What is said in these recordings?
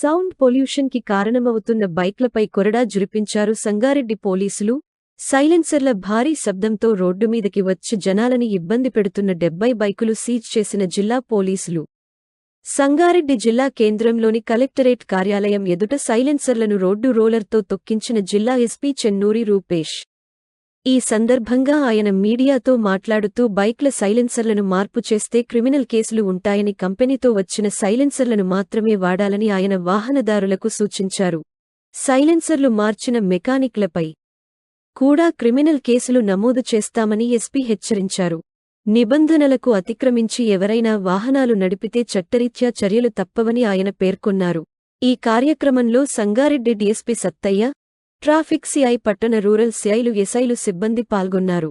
Sound పొల్యూషన్కి కారణమవుతున్న బైక్లపై కొరడా జురిపించారు సంగారెడ్డి పోలీసులు. సైలెన్సర్ల భారీ శబ్దంతో రోడ్డు మీదకి వచ్చి జనాలని ఇబ్బంది పెడుతున్న డెబ్బై బైకులు సీజ్ చేసిన జిల్లా పోలీసులు. సంగారెడ్డి జిల్లా కేంద్రంలోని కలెక్టరేట్ కార్యాలయం ఎదుట సైలెన్సర్లను రోడ్డు రోలర్తో తొక్కించిన జిల్లా ఎస్పీ చెన్నూరి రూపేష్. ఈ సందర్భంగా ఆయన మీడియాతో మాట్లాడుతూ బైక్ల సైలెన్సర్లను మార్పు చేస్తే క్రిమినల్ కేసులు ఉంటాయని కంపెనీతో వచ్చిన సైలెన్సర్లను మాత్రమే వాడాలని ఆయన వాహనదారులకు సూచించారు. సైలెన్సర్లు మార్చిన మెకానిక్లపై కూడా క్రిమినల్ కేసులు నమోదు చేస్తామని ఎస్పీ హెచ్చరించారు. నిబంధనలకు అతిక్రమించి ఎవరైనా వాహనాలు నడిపితే చట్టరీత్యా చర్యలు తప్పవని ఆయన పేర్కొన్నారు. ఈ కార్యక్రమంలో Sangareddy DSP Sattaiah traffic CI పట్టణ రూరల్ సిఐలు ఎస్ఐలు సిబ్బంది పాల్గొన్నారు.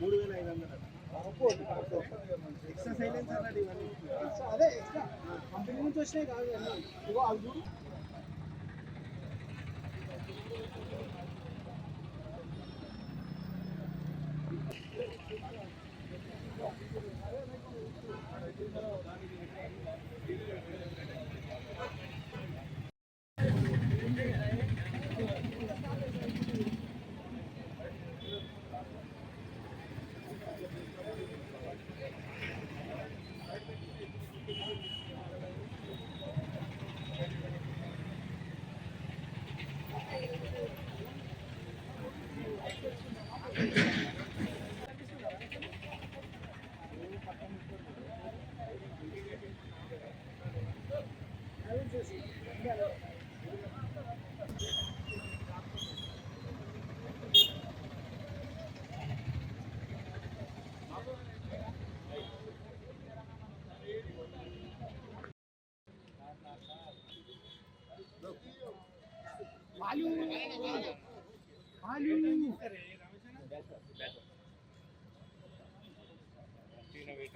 మూడు వేల ఐదు అదే ఎక్స్ట్రా కంపెనీ నుంచి వచ్చినాయి కాదు ఇవన్నీ. ఇగో అవి చూడు आलू आलू तीन वेट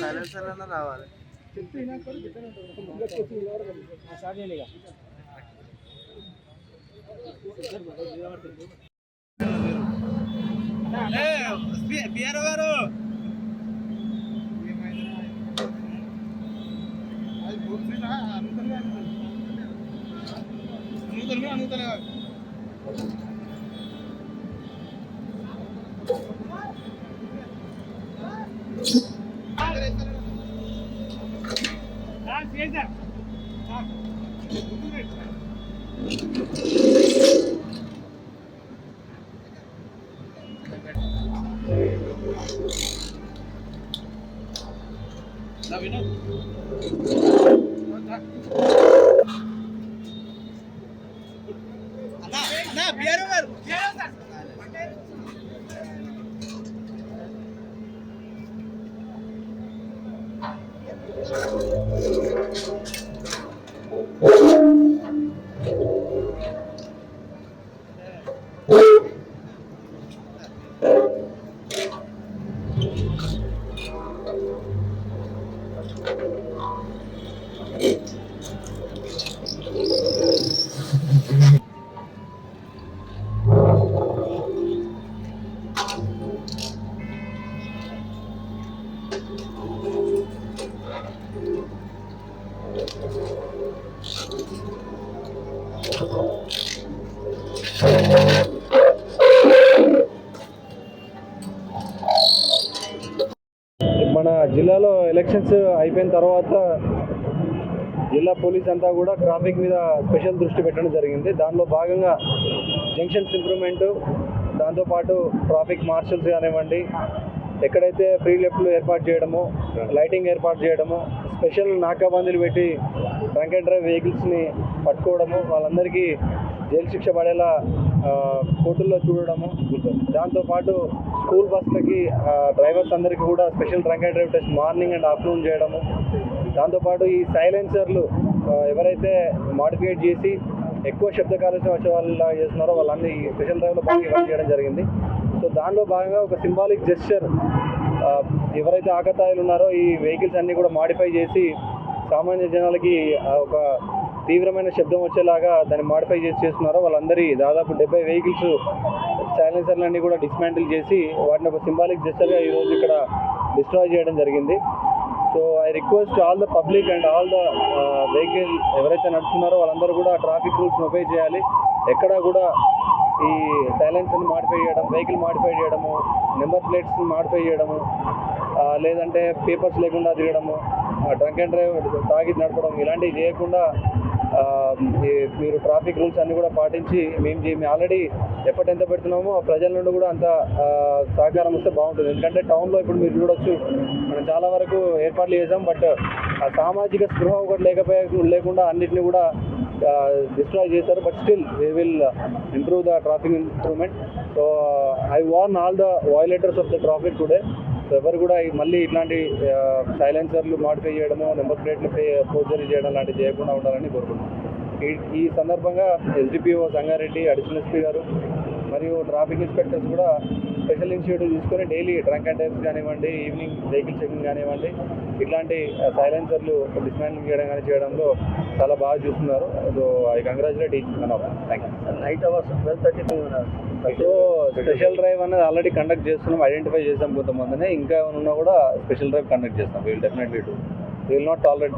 సైలెన్సర్ అన్న రావాలి బిఆర్ గారు అనుగుతలే అనుగుతలే అన్నా బిఆర్ గారు మన జిల్లాలో ఎలక్షన్స్ అయిపోయిన తర్వాత జిల్లా పోలీస్ అంతా కూడా ట్రాఫిక్ మీద స్పెషల్ దృష్టి పెట్టడం జరిగింది. దానిలో భాగంగా జంక్షన్స్ ఇంప్రూవ్మెంట్ దాంతోపాటు ట్రాఫిక్ మార్షల్స్ కానివ్వండి ఎక్కడైతే ఫ్రీ లెఫ్ట్లు ఏర్పాటు చేయడము లైటింగ్ ఏర్పాటు చేయడము స్పెషల్ నాకాబందీలు పెట్టి డ్రంక్ అండ్ డ్రైవ్ వెహికల్స్ని పట్టుకోవడము వాళ్ళందరికీ జైలు శిక్ష పడేలా కోర్టుల్లో చూడడము. దాంతోపాటు స్కూల్ బస్సులకి డ్రైవర్స్ అందరికీ కూడా special drunk and drive test morning and afternoon చేయడము. దాంతోపాటు ఈ సైలెన్సర్లు ఎవరైతే మాడిఫికేట్ చేసి ఎక్కువ శబ్ద కాలుష్యం వచ్చే వాళ్ళు చేస్తున్నారో వాళ్ళన్ని ఈ స్పెషల్ డ్రైవ్లో బాగా ఇవ్వడం చేయడం జరిగింది. సో దానిలో భాగంగా ఒక సింబాలిక్ జెస్చర్ ఎవరైతే ఆకతాయిలు ఉన్నారో ఈ వెహికల్స్ అన్నీ కూడా మాడిఫై చేసి సామాన్య జనాలకి ఒక తీవ్రమైన శబ్దం వచ్చేలాగా దాన్ని మాడిఫై చేసి చేస్తున్నారో వాళ్ళందరి దాదాపు డెబ్బై వెహికల్స్ సైలెన్సర్లన్నీ కూడా డిస్మాంటిల్ చేసి వాటిని ఒక సింబాలిక్ జెస్టర్గా ఈరోజు ఇక్కడ డిస్ట్రాయ్ చేయడం జరిగింది. So I request all the public and all the vehicle ఎవరైతే నడుస్తున్నారో వాళ్ళందరూ కూడా ట్రాఫిక్ రూల్స్ని ఒబే చేయాలి. ఎక్కడా కూడా ఈ సైలెన్స్ని మాడిఫై చేయడం వెహికల్ మాడిఫై చేయడము నెంబర్ ప్లేట్స్ని మాడిఫై చేయడము లేదంటే పేపర్స్ లేకుండా తిరగడము డ్రంక్ అండ్ డ్రైవ్ తాగి నడపడం ఇలాంటివి చేయకుండా మీరు ట్రాఫిక్ రూల్స్ అన్నీ కూడా పాటించి మేము మేము ఆల్రెడీ ఎప్పటి ఎంత పెడుతున్నామో ఆ ప్రజల నుండి కూడా అంత సహకారం వస్తే బాగుంటుంది. ఎందుకంటే టౌన్లో ఇప్పుడు మీరు చూడొచ్చు మనం చాలా వరకు ఏర్పాట్లు చేసాం బట్ సామాజిక స్పృహ ఒకటి లేకపోయే లేకుండా అన్నిటిని కూడా డిస్ట్రాయ్ చేశారు. But still they will improve the traffic improvement so I warn all the violators of the traffic today so ఎవరు కూడా మళ్ళీ ఇట్లాంటి సైలెన్సర్లు మాడిఫై చేయడము నెంబర్ ప్లేట్లు ఫోర్జరీ చేయడం లాంటివి చేయకుండా ఉండాలని కోరుకుంటున్నాను ఈ ఈ సందర్భంగా ఎస్డిపిఓ సంగారెడ్డి అడిషనల్ ఎస్పీ గారు మరియు ట్రాఫిక్ ఇన్స్పెక్టర్స్ కూడా స్పెషల్ ఇనిషియేటివ్ తీసుకొని డైలీ ట్రంక్ అండ్ టైప్స్ కానివ్వండి ఈవినింగ్ వెహికల్ చెకింగ్ కానివ్వండి ఇట్లాంటి సైలెన్సర్లు డిస్మాంటిల్ చేయడం కానీ చేయడంలో చాలా బాగా చూస్తున్నారు. So I congratulate each one of thank you night hours twelve thirty so special drive అనేది ఆల్రెడీ కండక్ట్ చేస్తున్నాం ఐడెంటిఫై చేసాం కొంతమందిని. ఇంకా ఏమైనా ఉన్నా కూడా స్పెషల్ డ్రైవ్ కండక్ట్ చేస్తాం. Will definitely do will not tolerate